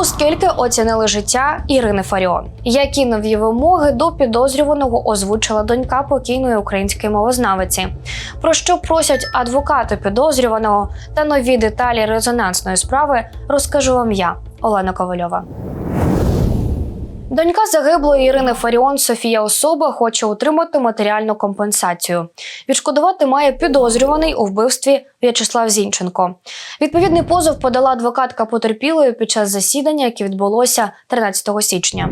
У скільки оцінили життя Ірини Фаріон? Які нові вимоги до підозрюваного озвучила донька покійної української мовознавиці? Про що просять адвокати підозрюваного та нові деталі резонансної справи розкажу вам я, Олена Ковальова. Донька загиблої Ірини Фаріон Софія Особа хоче отримати матеріальну компенсацію. Відшкодувати має підозрюваний у вбивстві В'ячеслав Зінченко. Відповідний позов подала адвокатка потерпілої під час засідання, яке відбулося 13 січня.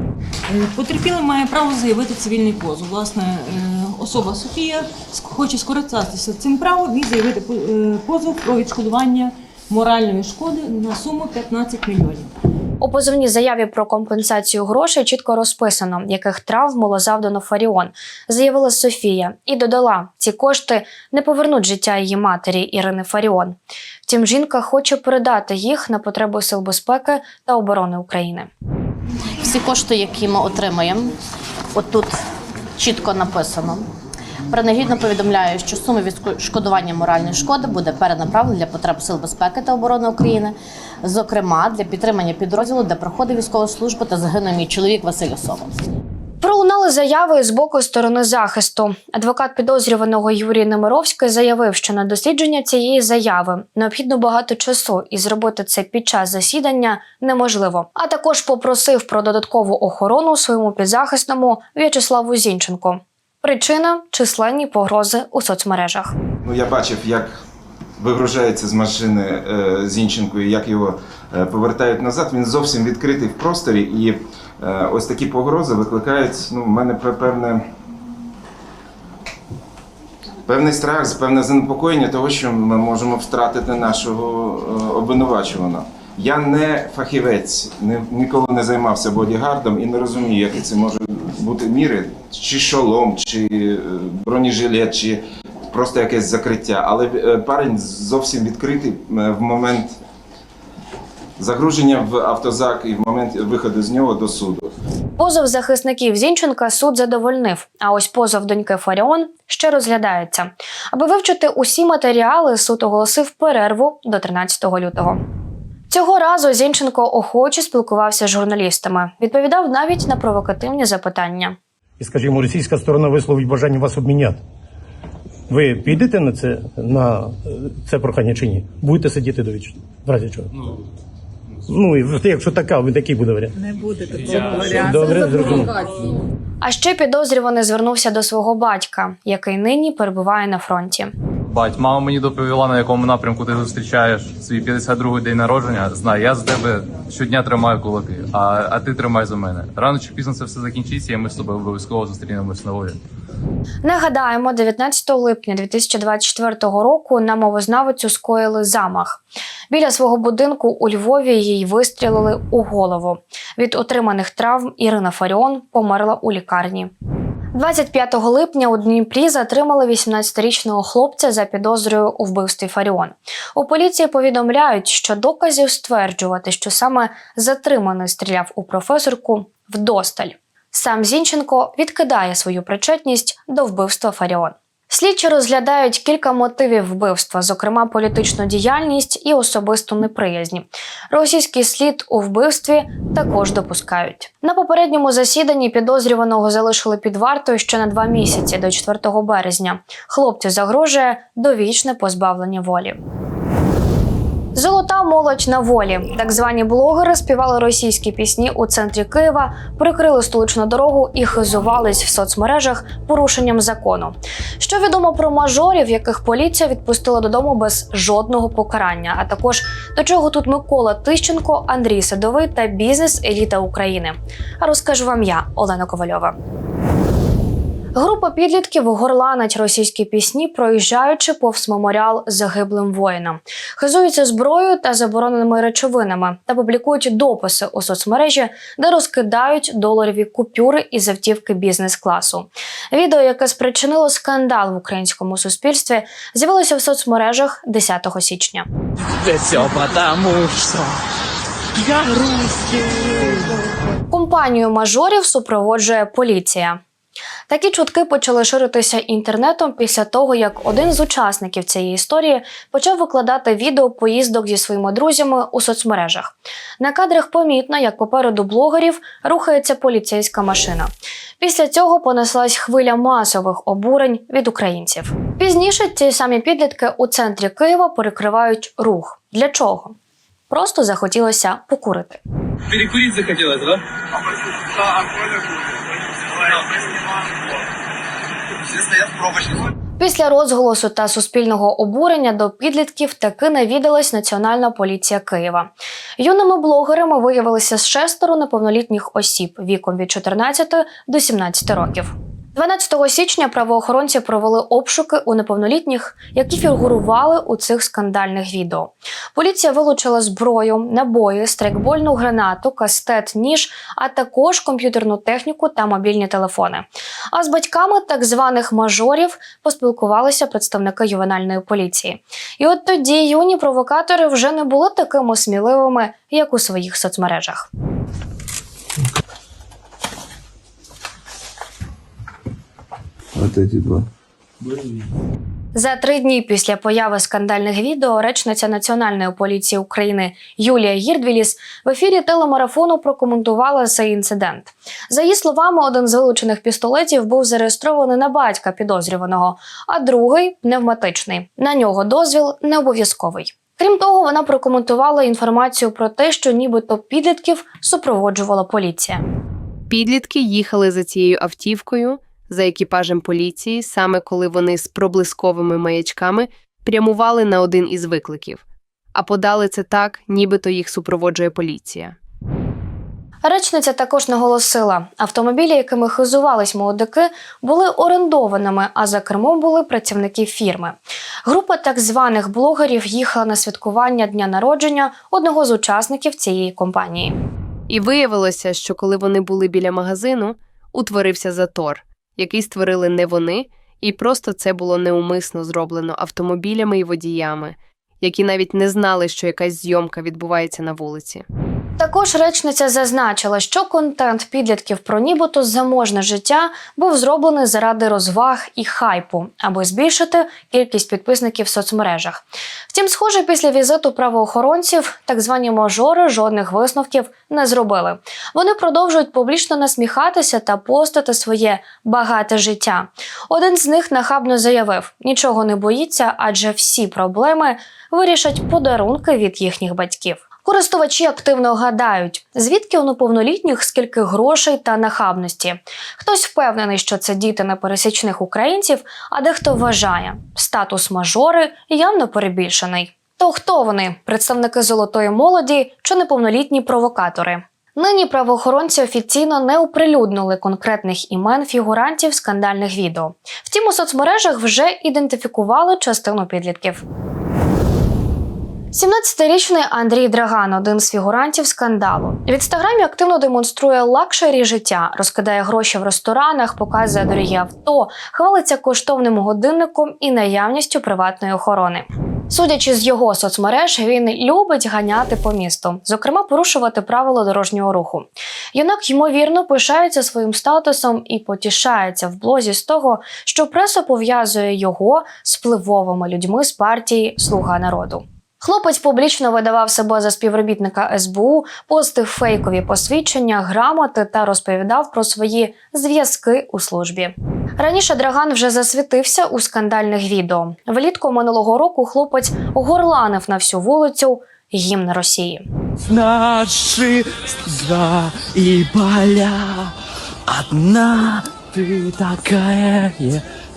Е, Потерпілий має право заявити цивільний позов. Власне, е, особа Софія хоче скористатися цим правом і заявити е, позов про відшкодування моральної шкоди на суму 15 мільйонів. У позовній заяві про компенсацію грошей чітко розписано, яких травм було завдано Фаріон, заявила Софія і додала, ці кошти не повернуть життя її матері Ірини Фаріон. Втім, жінка хоче передати їх на потреби сил безпеки та оборони України. Всі кошти, які ми отримаємо, отут чітко написано. Принагідно повідомляю, що сума відшкодування моральної шкоди буде перенаправлена для потреб сил безпеки та оборони України, зокрема для підтримання підрозділу, де проходить військову службу та загинув мій чоловік Василь Осова. Пролунали заяви з боку сторони захисту. Адвокат підозрюваного Юрій Немировський заявив, що на дослідження цієї заяви необхідно багато часу, і зробити це під час засідання неможливо. А також попросив про додаткову охорону своєму підзахисному В'ячеславу Зінченку. Причина численні погрози у соцмережах. Ну, я бачив, як вигружається з машини е, Зінченко і як його е, повертають назад. Він зовсім відкритий в просторі, і е, ось такі погрози викликають ну, в мене певне. Певний страх, певне занепокоєння того, що ми можемо втратити нашого е, обвинувачуваного. Я не фахівець, не, ніколи не займався бодігардом і не розумію, які це бути міри, чи шолом, чи е, бронежилет, чи просто якесь закриття. Але е, парень зовсім відкритий е, в момент загруження в автозак і в момент виходу з нього до суду. Позов захисників Зінченка суд задовольнив. А ось позов доньки Фаріон ще розглядається. Аби вивчити усі матеріали, суд оголосив перерву до 13 лютого. Цього разу Зінченко охоче спілкувався з журналістами, відповідав навіть на провокативні запитання. і, скажімо, російська сторона висловить бажання вас обміняти. Ви підете на це на е, це прохання чи ні? Будете сидіти до вічно? В разі чого? Ну, і якщо така, ви такий буде варіант. Не буде такого варіанту. Добре, зрозумів. А ще підозрюваний звернувся до свого батька, який нині перебуває на фронті. Бать, мама мені доповіла, на якому напрямку ти зустрічаєш свій 52-й день народження. Знай, я з тебе щодня тримаю кулаки, а, а ти тримай за мене. Рано чи пізно це все закінчиться, і ми з тобою обов'язково зустрінемось на волі. Нагадаємо, 19 липня 2024 року на мовознавицю скоїли замах. Біля свого будинку у Львові їй вистрілили у голову. Від отриманих травм Ірина Фаріон померла у лікарні. 25 липня у Дніпрі затримали 18-річного хлопця за підозрою у вбивстві Фаріон. У поліції повідомляють, що доказів стверджувати, що саме затриманий стріляв у професорку вдосталь. Сам Зінченко відкидає свою причетність до вбивства Фаріон. Слідчі розглядають кілька мотивів вбивства, зокрема політичну діяльність і особисту неприязні. Російський слід у вбивстві також допускають. На попередньому засіданні підозрюваного залишили під вартою ще на два місяці до 4 березня. Хлопцю загрожує довічне позбавлення волі. Золота молодь на волі. Так звані блогери співали російські пісні у центрі Києва, прикрили столичну дорогу і хизувались в соцмережах порушенням закону. Що відомо про мажорів, яких поліція відпустила додому без жодного покарання? А також до чого тут Микола Тищенко, Андрій Садовий та бізнес-еліта України. А розкажу вам я, Олена Ковальова. Група підлітків горланить російські пісні, проїжджаючи повз меморіал загиблим воїнам, хизуються зброєю та забороненими речовинами та публікують дописи у соцмережі, де розкидають доларові купюри із автівки бізнес-класу. Відео, яке спричинило скандал в українському суспільстві, з'явилося в соцмережах 10 січня. Да все потому, я русский. Компанію мажорів супроводжує поліція. Такі чутки почали ширитися інтернетом після того, як один з учасників цієї історії почав викладати відео поїздок зі своїми друзями у соцмережах. На кадрах помітно, як попереду блогерів рухається поліцейська машина. Після цього понеслась хвиля масових обурень від українців. Пізніше ці самі підлітки у центрі Києва перекривають рух. Для чого? Просто захотілося покурити. Перекурить захотелось, да? Після розголосу та суспільного обурення до підлітків таки навідалась Національна поліція Києва. Юними блогерами виявилися шестеро неповнолітніх осіб віком від 14 до 17 років. 12 січня правоохоронці провели обшуки у неповнолітніх, які фігурували у цих скандальних відео. Поліція вилучила зброю, набої, страйкбольну гранату, кастет, ніж, а також комп'ютерну техніку та мобільні телефони. А з батьками так званих мажорів поспілкувалися представники ювенальної поліції. І от тоді юні провокатори вже не були такими сміливими, як у своїх соцмережах. Вот эти два. За три дні після появи скандальних відео речниця Національної поліції України Юлія Гірдвіліс в ефірі телемарафону прокоментувала цей інцидент. За її словами, один з вилучених пістолетів був зареєстрований на батька підозрюваного, а другий пневматичний. На нього дозвіл не обов'язковий. Крім того, вона прокоментувала інформацію про те, що нібито підлітків супроводжувала поліція. Підлітки їхали за цією автівкою за екіпажем поліції, саме коли вони з проблисковими маячками прямували на один із викликів, а подали це так, нібито їх супроводжує поліція. Речниця також наголосила, автомобілі, якими хизувались молодики, були орендованими, а за кермом були працівники фірми. Група так званих блогерів їхала на святкування дня народження одного з учасників цієї компанії. І виявилося, що коли вони були біля магазину, утворився затор, який створили не вони, і просто це було неумисно зроблено автомобілями і водіями, які навіть не знали, що якась зйомка відбувається на вулиці. Також речниця зазначила, що контент підлітків про нібито заможне життя був зроблений заради розваг і хайпу, аби збільшити кількість підписників в соцмережах. Втім, схоже, після візиту правоохоронців так звані мажори жодних висновків не зробили. Вони продовжують публічно насміхатися та постати своє багате життя. Один з них нахабно заявив: нічого не боїться, адже всі проблеми вирішать подарунки від їхніх батьків. Користувачі активно гадають, звідки у неповнолітніх скільки грошей та нахабності. Хтось впевнений, що це діти непересічних українців, а дехто вважає, статус мажори явно перебільшений. То хто вони представники золотої молоді чи неповнолітні провокатори? Нині правоохоронці офіційно не оприлюднили конкретних імен фігурантів скандальних відео. Втім, у соцмережах вже ідентифікували частину підлітків. 17-річний Андрій Драган один з фігурантів скандалу. В інстаграмі активно демонструє лакшері життя, розкидає гроші в ресторанах, показує дорогі авто, хвалиться коштовним годинником і наявністю приватної охорони. Судячи з його соцмереж, він любить ганяти по місту, зокрема порушувати правила дорожнього руху. Юнак ймовірно пишається своїм статусом і потішається в блозі з того, що преса пов'язує його з впливовими людьми з партії Слуга народу. Хлопець публічно видавав себе за співробітника СБУ, постив фейкові посвідчення, грамоти та розповідав про свої зв'язки у службі. Раніше Драган вже засвітився у скандальних відео. Влітку минулого року хлопець горланив на всю вулицю гімн Росії. Наши слеза и поля Одна ты такая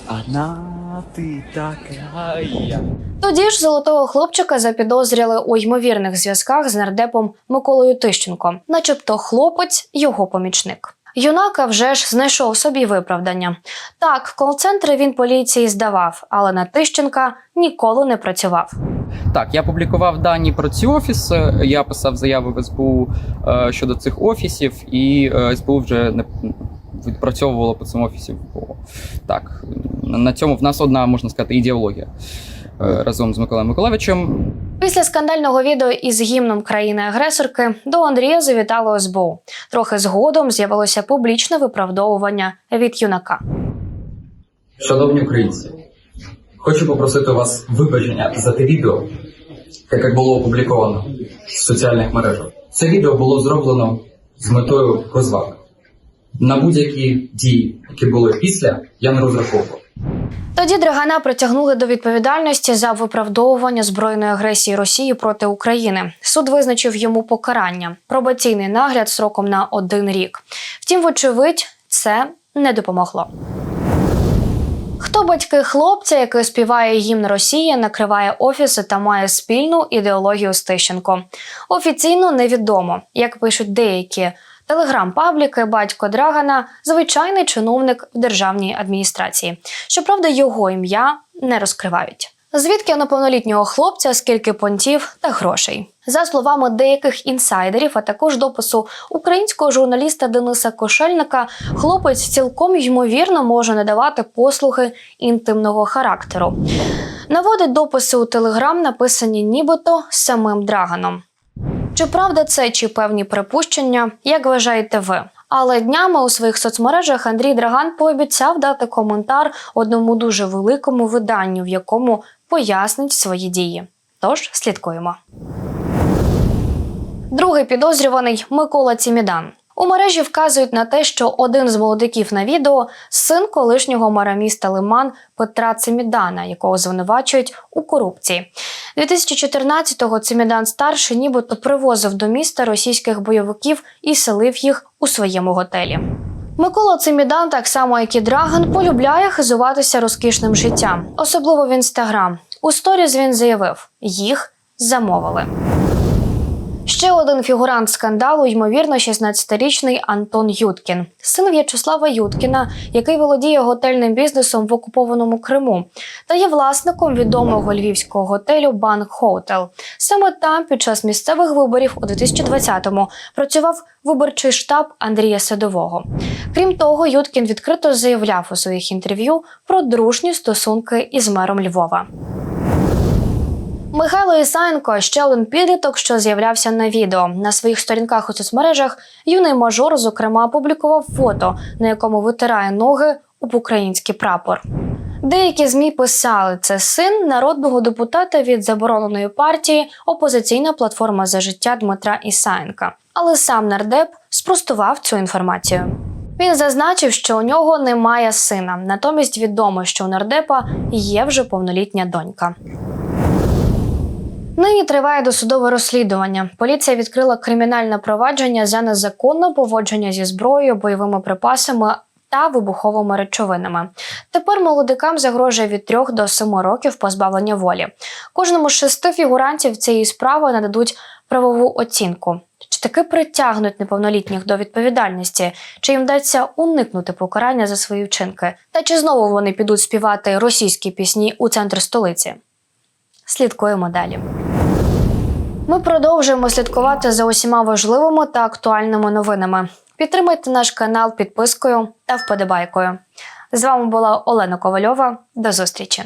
Одна ты такая Тоді ж золотого хлопчика запідозрили у ймовірних зв'язках з нардепом Миколою Тищенко, начебто хлопець його помічник. Юнака вже ж знайшов собі виправдання. Так, кол-центри він поліції здавав, але на Тищенка ніколи не працював. Так, я публікував дані про ці офіси. Я писав заяви в СБУ е, щодо цих офісів, і е, СБУ вже не відпрацьовувало по офісам. Бо так на цьому в нас одна можна сказати ідеологія е, разом з Миколаєм Миколаївичем. Після скандального відео із гімном країни-агресорки до Андрія завітало СБУ. Трохи згодом з'явилося публічне виправдовування від юнака. Шановні українці, хочу попросити вас вибачення за те відео, яке було опубліковано в соціальних мережах. Це відео було зроблено з метою розваги. На будь-які дії, які були після, я не розраховував. Тоді Драгана притягнули до відповідальності за виправдовування збройної агресії Росії проти України. Суд визначив йому покарання пробаційний нагляд сроком на один рік. Втім, вочевидь, це не допомогло. Хто батьки хлопця, який співає гімн Росії, накриває офіси та має спільну ідеологію з Тищенко? Офіційно невідомо, як пишуть деякі телеграм-пабліки, батько Драгана звичайний чиновник в державній адміністрації. Щоправда, його ім'я не розкривають. Звідки неповнолітнього хлопця скільки понтів та грошей? За словами деяких інсайдерів, а також допису українського журналіста Дениса Кошельника, хлопець цілком ймовірно може надавати послуги інтимного характеру. Наводить дописи у Телеграм, написані нібито самим Драганом. Чи правда це, чи певні припущення, як вважаєте ви? Але днями у своїх соцмережах Андрій Драган пообіцяв дати коментар одному дуже великому виданню, в якому пояснить свої дії. Тож слідкуємо. Другий підозрюваний Микола Цімідан. У мережі вказують на те, що один з молодиків на відео син колишнього мера міста Лиман Петра Цимідана, якого звинувачують у корупції. 2014-го Цимідан старший нібито привозив до міста російських бойовиків і селив їх у своєму готелі. Микола Цимідан, так само як і Драган, полюбляє хизуватися розкішним життям, особливо в інстаграм. У сторіз він заявив: їх замовили. Ще один фігурант скандалу, ймовірно, 16-річний Антон Юткін, син В'ячеслава Юткіна, який володіє готельним бізнесом в окупованому Криму, та є власником відомого львівського готелю Банк Хотел. Саме там, під час місцевих виборів у 2020-му, працював виборчий штаб Андрія Садового. Крім того, Юткін відкрито заявляв у своїх інтерв'ю про дружні стосунки із мером Львова. Михайло Ісаєнко ще один підліток, що з'являвся на відео. На своїх сторінках у соцмережах юний мажор, зокрема, опублікував фото, на якому витирає ноги об український прапор. Деякі змі писали, це син народного депутата від забороненої партії Опозиційна платформа за життя Дмитра Ісаєнка. Але сам нардеп спростував цю інформацію. Він зазначив, що у нього немає сина. Натомість відомо, що у нардепа є вже повнолітня донька. Нині триває досудове розслідування. Поліція відкрила кримінальне провадження за незаконне поводження зі зброєю, бойовими припасами та вибуховими речовинами. Тепер молодикам загрожує від 3 до 7 років позбавлення волі. Кожному з шести фігурантів цієї справи нададуть правову оцінку. Чи таки притягнуть неповнолітніх до відповідальності, чи їм вдасться уникнути покарання за свої вчинки? Та чи знову вони підуть співати російські пісні у центр столиці? Слідкуємо далі. Ми продовжуємо слідкувати за усіма важливими та актуальними новинами. Підтримайте наш канал підпискою та вподобайкою. З вами була Олена Ковальова. До зустрічі!